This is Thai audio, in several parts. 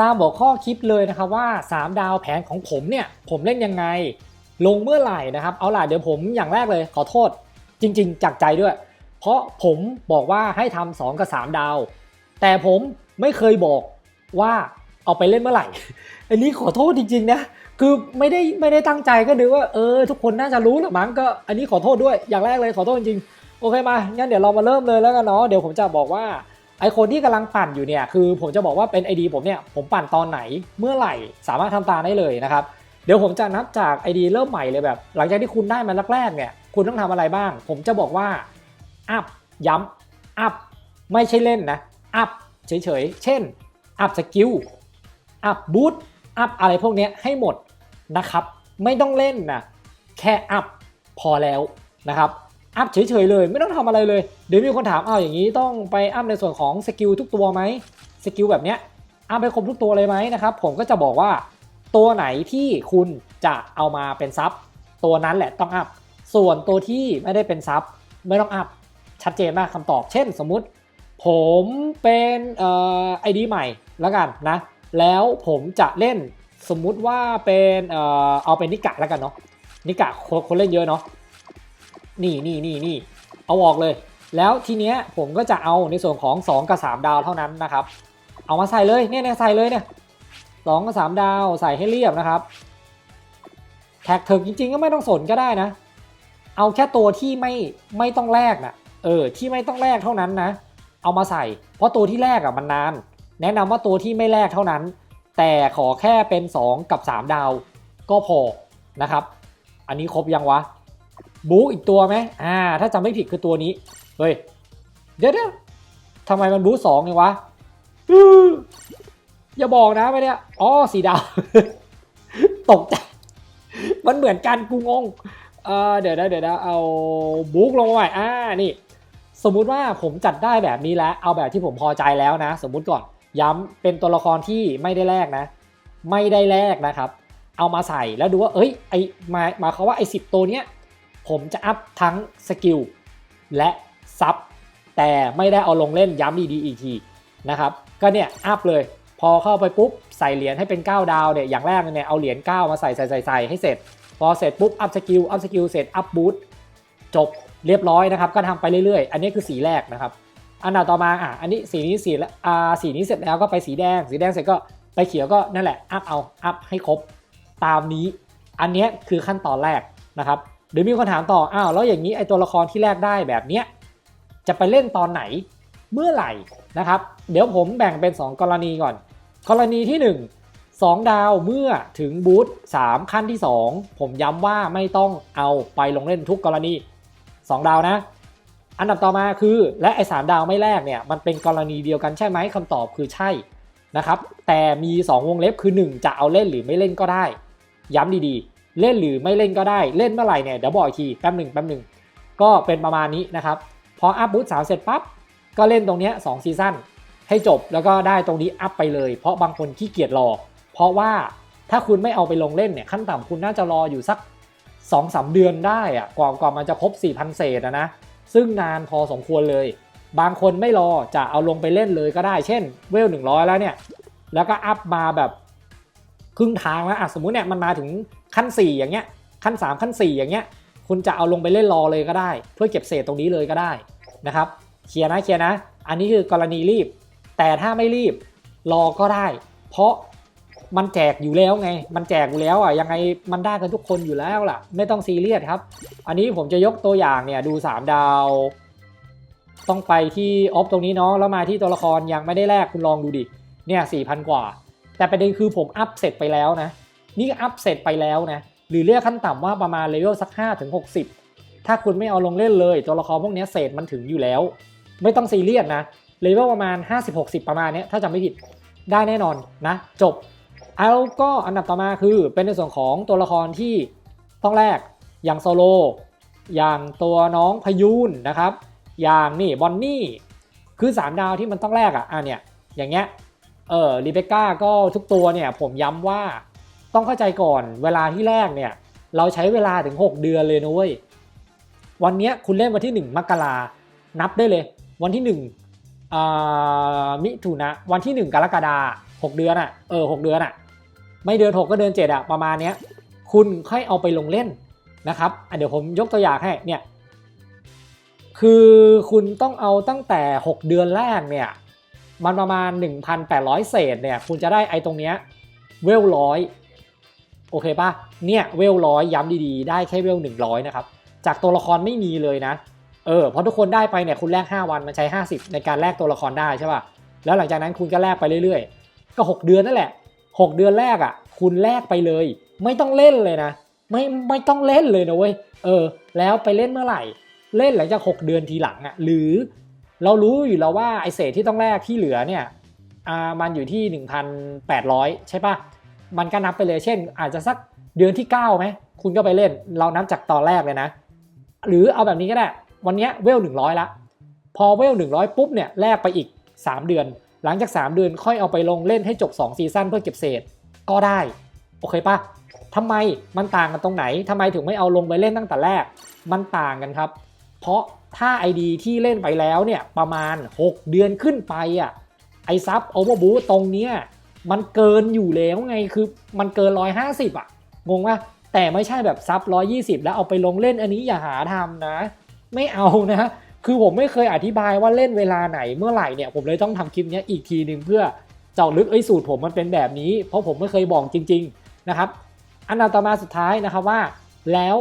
ตามบอกข้อคลิปเลยนะครับว่า 3 ดาวแผนของผมเนี่ย ผมเล่นยังไง ลงเมื่อไหร่นะครับ เอาล่ะเดี๋ยวผมอย่างแรกเลยขอโทษ จริง ๆ จากใจด้วย เพราะผมบอกว่าให้ทำ2กับ 3 ดาว แต่ผมไม่เคยบอกว่าเอาไปเล่นเมื่อไหร่ อันนี้ขอโทษจริง ๆ นะ คือไม่ได้ไม่ได้ตั้งใจก็นึกว่าเออทุกคนน่าจะรู้หรือมั้งก็อันนี้ขอโทษด้วยอย่างแรกเลยขอโทษจริง ๆ โอเคมางั้นเดี๋ยวเรามาเริ่มเลยแล้วกันเนาะเดี๋ยวผมจะบอกว่า ไอคนที่กำลังปั่นอยู่เนี่ยคือผมจะบอกว่าเป็น ID ผมเนี่ยผมปั่นตอนไหนเมื่อไหร่สามารถทำตามได้เลยนะครับเดี๋ยวผมจะนับจาก ID เริ่มใหม่เลยแบบ หลังจากที่คุณได้มาแรกๆเนี่ยคุณต้องทำอะไรบ้าง ผมจะบอกว่าอัพย้ำอัพไม่ใช่เล่นนะอัพเฉยๆ เช่นอัพสกิลอัพบูทอัพอะไรพวกนี้ให้หมดนะครับ ไม่ต้องเล่นนะแค่อัพพอแล้วนะครับ อัพเฉยๆเลย ไม่ต้องทำอะไรเลย เดี๋ยวมีคนถามอ้าวอย่างนี้ต้องไปอัพในส่วนของสกิลทุกตัวไหมสกิลแบบเนี้ยอัพไปครบทุกตัวเลยไหมนะครับผมก็จะบอกว่า ตัวไหนที่คุณจะเอามาเป็นซับตัวนั้นแหละต้องอัพส่วนตัวที่ไม่ได้เป็นซับไม่ต้องอัพชัดเจนมากคำตอบ เช่น สมมุติ ผมเป็นไอดีใหม่แล้วกันนะ แล้วผมจะเล่นสมมุติว่าเป็นเอาเป็นนิกะแล้วกันเนาะนิกะคนเล่นเยอะเนาะ นี่นี่นี่นี่เอาออกเลย แล้วทีเนี้ยผมก็จะเอาในส่วนของ 2 กับ 3 ดาวเท่านั้นนะครับ เอามาใส่เลยเนี่ยเนี่ยใส่เลยเนี่ยสองกับสามดาวใส่ให้เรียบนะครับ แท็กเถิกจริงๆก็ไม่ต้องสนก็ได้นะ เอาแค่ตัวที่ไม่ไม่ต้องแลกนะเออที่ไม่ต้องแลกเท่านั้นนะ เอามาใส่ เพราะตัวที่แลกอะมันนาน แนะนำว่าตัวที่ไม่แลกเท่านั้น แต่ขอแค่เป็น 2 กับ 3 ดาวก็พอนะครับ อันนี้ครบยังวะ บูอีกตัวไหมอ่า ถ้าจำไม่ผิดคือตัวนี้ เฮ้ย เดี๋ยวเดี๋ยวทำไมมันบูสองเนี่ยวะ อย่าบอกนะไม่เนี่ย อ๋อ สีดาว ตกใจ มันเหมือนกันกูงง เออเดี๋ยวนะเดี๋ยวนะเอาบุ๊กลงมาใหม่ อ่า นี่ สมมุติว่าผมจัดได้แบบนี้แล้ว เอาแบบที่ผมพอใจแล้วนะ สมมุติก่อน ย้ำเป็นตัวละครที่ไม่ได้แลกนะ ไม่ได้แลกนะครับ เอามาใส่แล้วดูว่า เอ้ย ไอมามาเขาว่าไอสิบตัวเนี้ย ผมจะอัพทั้งสกิลและซับแต่ไม่ได้เอาลงเล่นย้ำดีๆอีกทีนะครับก็เนี่ยอัพเลยพอเข้าไปปุ๊บใส่เหรียญให้เป็น 9 ดาวเนี่ยอย่างแรกเนี่ยเอาเหรียญ9มาใส่ใส่ใส่ใส่ให้เสร็จ พอเสร็จปุ๊บอัพสกิลอัพสกิลเสร็จอัพบูทจบเรียบร้อยนะครับ ก็ทำไปเรื่อยๆ อันนี้คือสีแรกนะครับ อันดับต่อมาอะอันนี้สีนี้สีละอ่าสีนี้เสร็จแล้วก็ไปสีแดง สีแดงเสร็จก็ไปเขียวก็นั่นแหละอัพเอาอัพให้ครบตามนี้ อันนี้คือขั้นตอนแรกนะครับ เดี๋ยวมีคนถามต่ออ้าวแล้วอย่างนี้ไอตัวละครที่แรกได้แบบเนี้ยจะไปเล่นตอนไหนเมื่อไหร่นะครับ เดี๋ยวผมแบ่งเป็น 2 กรณีก่อน กรณีที่ 1 2 ดาวเมื่อถึงบูธ3ขั้นที่ 2 ผมย้ำว่าไม่ต้องเอาไปลงเล่นทุกกรณี 2 ดาวนะ อันดับต่อมาคือและไอ้สดาวไม่แรกเนี่ยมันเป็นกรณีเดียวกันใช่ไหมคำตอบคือใช่นะครับ แต่มี 2 วงเล็บคือ 1 จะเอาเล่นหรือไม่เล่นก็ได้ ย้ำดีๆ เล่นหรือไม่เล่นก็ได้เล่นเมื่อไหร่เนี่ยเดี๋ยวบอกอีกทีแป๊บหนึ่งแป๊บหนึ่งก็เป็นประมาณนี้นะครับ พออัพบูธสามเสร็จปั๊บก็เล่นตรงเนี้ยสองซีซั่นให้จบแล้วก็ได้ตรงนี้อัพไปเลย เพราะบางคนขี้เกียจรอ เพราะว่าถ้าคุณไม่เอาไปลงเล่นเนี่ยขั้นต่ำคุณน่าจะรออยู่สัก2อสเดือนได้อะกว่ากว่ามันจะครบ 4,000 เศษอะนะซึ่งนานพอสมควรเลย บางคนไม่รอจะเอาลงไปเล่นเลยก็ได้เช่นเวล100 แล้วเนี่ย แล้วก็อัพมาแบบครึ่งทางแล้วอะสมมุติเนี่ยมันมาถึง ขั้น 4 อย่างเงี้ยขั้น 3 ขั้น 4 อย่างเงี้ยคุณจะเอาลงไปเล่นรอเลยก็ได้ เพื่อเก็บเศษตรงนี้เลยก็ได้นะครับเคลียร์นะเคลียร์นะ อันนี้คือกรณีรีบ แต่ถ้าไม่รีบรอก็ได้ เพราะมันแจกอยู่แล้วไง มันแจกอยู่แล้วอะยังไงมันได้กันทุกคนอยู่แล้วล่ะ ไม่ต้องซีเรียสครับ อันนี้ผมจะยกตัวอย่างเนี่ยดู 3 ดาว ต้องไปที่ออฟตรงนี้เนาะแล้วมาที่ตัวละครยังไม่ได้แลกคุณลองดูดิเนี่ยสี่พันกว่า แต่ประเด็นคือผมอัพเสร็จไปแล้วนะ นี่อัพเสร็จไปแล้วนะ หรือเรียกขั้นต่ำว่าประมาณเลเวลสัก5ถึง60 ถ้าคุณไม่เอาลงเล่นเลย ตัวละครพวกนี้เศษมันถึงอยู่แล้ว ไม่ต้องซีเรียสนะ เลเวลประมาณ 50-60 ประมาณเนี้ยถ้าจำไม่ผิดได้แน่นอนนะ จบเอาก็อันดับต่อมาคือเป็นในส่วนของตัวละครที่ต้องแลกอย่างโซโล อย่างตัวน้องพยูนนะครับ อย่างนี่บอนนี่ คือ 3 ดาวที่มันต้องแลกอะอะเนี่ยอย่างเงี้ยเออรีเบคก้าก็ทุกตัวเนี่ยผมย้ำว่า ต้องเข้าใจก่อนเวลาที่แรกเนี่ยเราใช้เวลาถึง 6 เดือนเลยนะเว้ย วันนี้คุณเล่นวันที่ 1 มกรานับได้เลย วันที่1อ่ามิถุนะวันที่ 1 กรกฎาค6เดือนอะเออหกเดือนอะไม่เดือน 6 ก็เดือน 7อะประมาณเนี้ยคุณค่อยเอาไปลงเล่นนะครับเดี๋ยวผมยกตัวอย่างให้เนี่ยคือคุณต้องเอาตั้งแต่ 6 เดือนแรกเนี่ยมันประมาณ 1,800 เศษเนี่ยคุณจะได้ไอ้ตรงเนี้ยเวลร้อย โอเคปะเนี่ยเวลร้อยย้ำดีๆ ได้แค่เวล100นะครับ จากตัวละครไม่มีเลยนะ เออ เพราะทุกคนได้ไปเนี่ยคุณแลก5 วันมันใช้ 50 ในการแลกตัวละครได้ใช่ป่ะ แล้วหลังจากนั้นคุณก็แลกไปเรื่อยๆ ก็ 6 เดือนนั่นแหละ 6 เดือนแรกอะ คุณแลกไปเลย ไม่ต้องเล่นเลยนะ ไม่ไม่ต้องเล่นเลยนะเว้ย เออ แล้วไปเล่นเมื่อไหร่ เล่นหลังจาก 6 เดือนทีหลังอะ หรือ เรารู้อยู่แล้วว่าไอเศษที่ต้องแลกที่เหลือเนี่ย อ่า มันอยู่ที่ 1,800 ใช่ป่ะ มันก็นับไปเลยเช่น อาจจะสักเดือนที่9ไหมคุณก็ไปเล่น เรานับจากตอนแรกเลยนะ หรือเอาแบบนี้ก็ได้ วันนี้เวล100ละ พอเวล100ปุ๊บเนี่ยแลกไปอีก 3 เดือน หลังจาก 3 เดือนค่อยเอาไปลงเล่นให้จบ 2 ซีซั่นเพื่อเก็บเศษก็ได้ โอเคปะทำไมมันต่างกันตรงไหนทำไมถึงไม่เอาลงไปเล่นตั้งแต่แรก มันต่างกันครับ เพราะถ้า ID ที่เล่นไปแล้วเนี่ยประมาณ 6 เดือนขึ้นไปอะไอซับโอเวอร์บูตรงเนี้ย มันเกินอยู่แล้วไงคือมันเกิน150อะงงปะแต่ไม่ใช่แบบซับ120แล้วเอาไปลงเล่นอันนี้อย่าหาทำนะ ไม่เอานะ คือผมไม่เคยอธิบายว่าเล่นเวลาไหนเมื่อไหร่เนี่ยผมเลยต้องทำคลิปนี้อีกทีหนึ่งเพื่อเจาะลึกไอ้สูตรผมมันเป็นแบบนี้ เพราะผมไม่เคยบอกจริง ๆนะครับ อันดับต่อมาสุดท้ายนะครับว่า แล้ว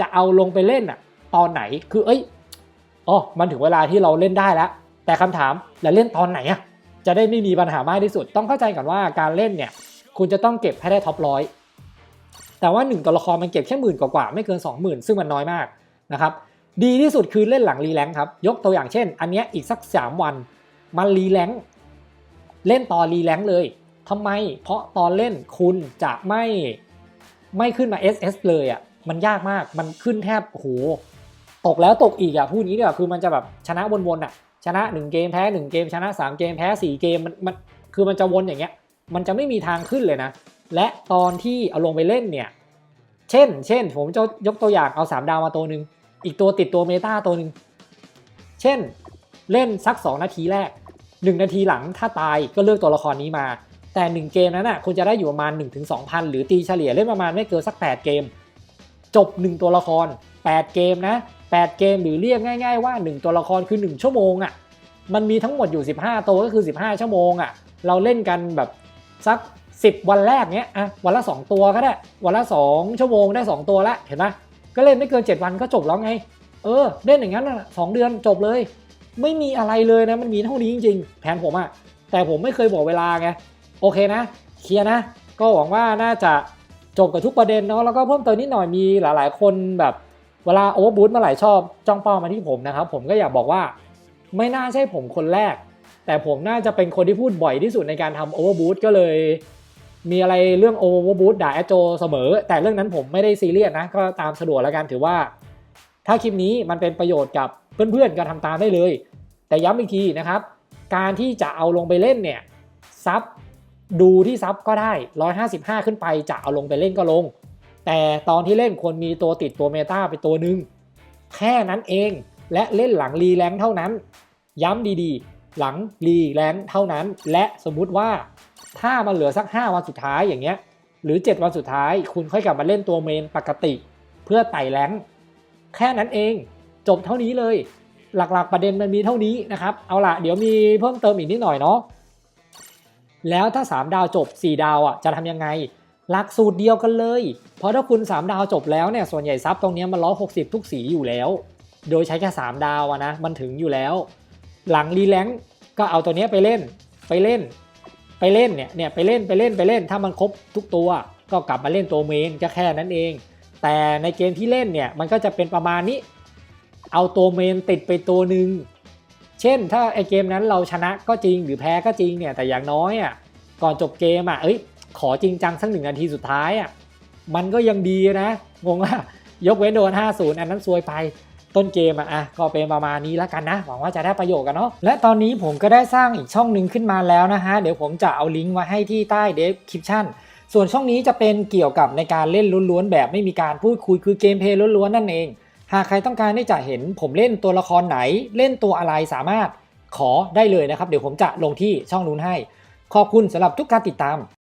จะเอาลงไปเล่นอะ ตอนไหนคือเอ้ยอ๋อมันถึงเวลาที่เราเล่นได้แล้วแต่คำถามแล้วเล่นตอนไหนอะ จะได้ไม่มีปัญหามากที่สุด ต้องเข้าใจก่อนว่าการเล่นเนี่ยคุณจะต้องเก็บให้ได้ท็อปร้อยแต่ว่าหนึ่งตัวละครมันเก็บแค่หมื่นกว่าๆไม่เกิน 20,000 ซึ่งมันน้อยมากนะครับดีที่สุดคือเล่นหลังรีแลงครับ ยกตัวอย่างเช่น อันเนี้ยอีกสัก 3 วัน มันรีแลงเล่นตอนรีแลงเลยทำไม เพราะตอนเล่นคุณจะไม่ไม่ขึ้นมา SS เลยอะ่ะมันยากมากมันขึ้นแทบโหตกแล้วตกอีกอะ่ะพูดงี้เนี่ยคือมันจะแบบชนะวนๆอะ ชนะ 1 เกมแพ้1เกมชนะ 3 เกมแพ้ 4 เกมมันมันคือมันจะวนอย่างเงี้ยมันจะไม่มีทางขึ้นเลยนะ และตอนที่เอาลงไปเล่นเนี่ยเช่น เช่น ผมจะยกตัวอย่างเอา 3 ดาวมาตัวหนึ่งอีกตัวติดตัวเมตาตัวหนึ่งเช่นเล่นสัก 2 นาทีแรก 1 นาทีหลังถ้าตายก็เลือกตัวละครนี้มา แต่ 1 เกมนั้นน่ะคุณจะได้อยู่ประมาณ 1-2,000 หรือตีเฉลี่ยเล่นประมาณไม่เกินสัก 8 เกม จบ 1 ตัวละคร 8 เกมนะ 8 เกมหรือเรียกง่าย ๆว่า 1 ตัวละครคือ 1 ชั่วโมงอะ่ะมันมีทั้งหมดอยู่ 15 ตัวก็คือ 15 ชั่วโมงอะ่ะเราเล่นกันแบบสัก 10 วันแรกเนี้ยอะวันละ 2 ตัวก็ได้ วันละ 2 ชั่วโมงได้ 2 ตัวละเห็นไหมก็เล่นไม่เกิน 7 วันก็จบแล้วไง เออ เล่นอย่างนั้นนะสองเดือนจบเลย ไม่มีอะไรเลยนะมันมีเท่านี้จริง ๆ แผนผมอะแต่ผมไม่เคยบอกเวลาไงโอเคนะ เคลียร์นะ ก็หวังว่าน่าจะจบกับทุกประเด็นเนาะแล้วก็เพิ่มเติมนิดหน่อยมีหลาย ๆ คนแบบ เวลาโอเวอร์บูทมาหลายชอบจ้องเป้ามาที่ผมนะครับ ผมก็อยากบอกว่าไม่น่าใช่ผมคนแรก แต่ผมน่าจะเป็นคนที่พูดบ่อยที่สุดในการทำโอเวอร์บูทก็เลย มีอะไรเรื่องโอเวอร์บูทด่าแอโจเสมอ แต่เรื่องนั้นผมไม่ได้ซีเรียสนะ ก็ตามสะดวกแล้วกันถือว่า ถ้าคลิปนี้มันเป็นประโยชน์กับเพื่อนๆก็ทำตามได้เลย แต่ย้ำอีกทีนะครับ การที่จะเอาลงไปเล่นเนี่ยซับดูที่ซับก็ได้ 155 ขึ้นไปจะเอาลงไปเล่นก็ลง แต่ตอนที่เล่นควรมีตัวติดตัวเมตาไปตัวหนึ่งแค่นั้นเองและเล่นหลังรีแรงเท่านั้น ย้ำดีๆ หลังรีแรงเท่านั้น และสมมุติว่าถ้ามันเหลือสัก 5 วันสุดท้ายอย่างเงี้ย หรือ 7 วันสุดท้าย คุณค่อยกลับมาเล่นตัวเมนปกติ เพื่อไต่แรงแค่นั้นเองจบเท่านี้เลย หลักๆประเด็นมันมีเท่านี้นะครับ เอาล่ะเดี๋ยวมีเพิ่มเติมอีกนิดหน่อยเนาะแล้วถ้า 3 ดาวจบ 4 ดาวอะจะทำยังไง หลักสูตรเดียวกันเลย เพราะถ้าคุณ 3 ดาวจบแล้วเนี่ยส่วนใหญ่ซับตรงนี้มัน160ทุกสีอยู่แล้ว โดยใช้แค่ 3 ดาวอะนะมันถึงอยู่แล้ว หลังรีแลงก็เอาตัวนี้ไปเล่นไปเล่น ไปเล่นเนี่ยเนี่ยไปเล่นไปเล่นไปเล่น ถ้ามันครบทุกตัว ก็กลับมาเล่นตัวเมนก็แค่นั้นเอง แต่ในเกมที่เล่นเนี่ยมันก็จะเป็นประมาณนี้ เอาตัวเมนติดไปตัวหนึ่งเช่น ถ้าไอเกมนั้นเราชนะก็จริงหรือแพ้ก็จริงเนี่ยแต่อย่างน้อยอะก่อนจบเกมอะเอ้ย ขอจริงจังสักหนึ่งนาทีสุดท้ายอะมันก็ยังดีนะ งงว่ายกเว้นโดน 50 อันนั้นซวยไปต้นเกมอะอะก็เป็นประมาณนี้แล้วกันนะ หวังว่าจะได้ประโยชน์กันเนาะและตอนนี้ผมก็ได้สร้างอีกช่องหนึ่งขึ้นมาแล้วนะฮะ เดี๋ยวผมจะเอาลิงก์ไว้ให้ที่ใต้เดสคริปชั่นส่วนช่องนี้จะเป็นเกี่ยวกับในการเล่นล้วนๆ แบบไม่มีการพูดคุยคือเกมเพลย์ล้วนๆ นั่นเอง หากใครต้องการที่จะเห็นผมเล่นตัวละครไหน เล่นตัวอะไรสามารถขอได้เลยนะครับ เดี๋ยวผมจะลงที่ช่องนู้นให้ ขอบคุณสำหรับทุกการติดตาม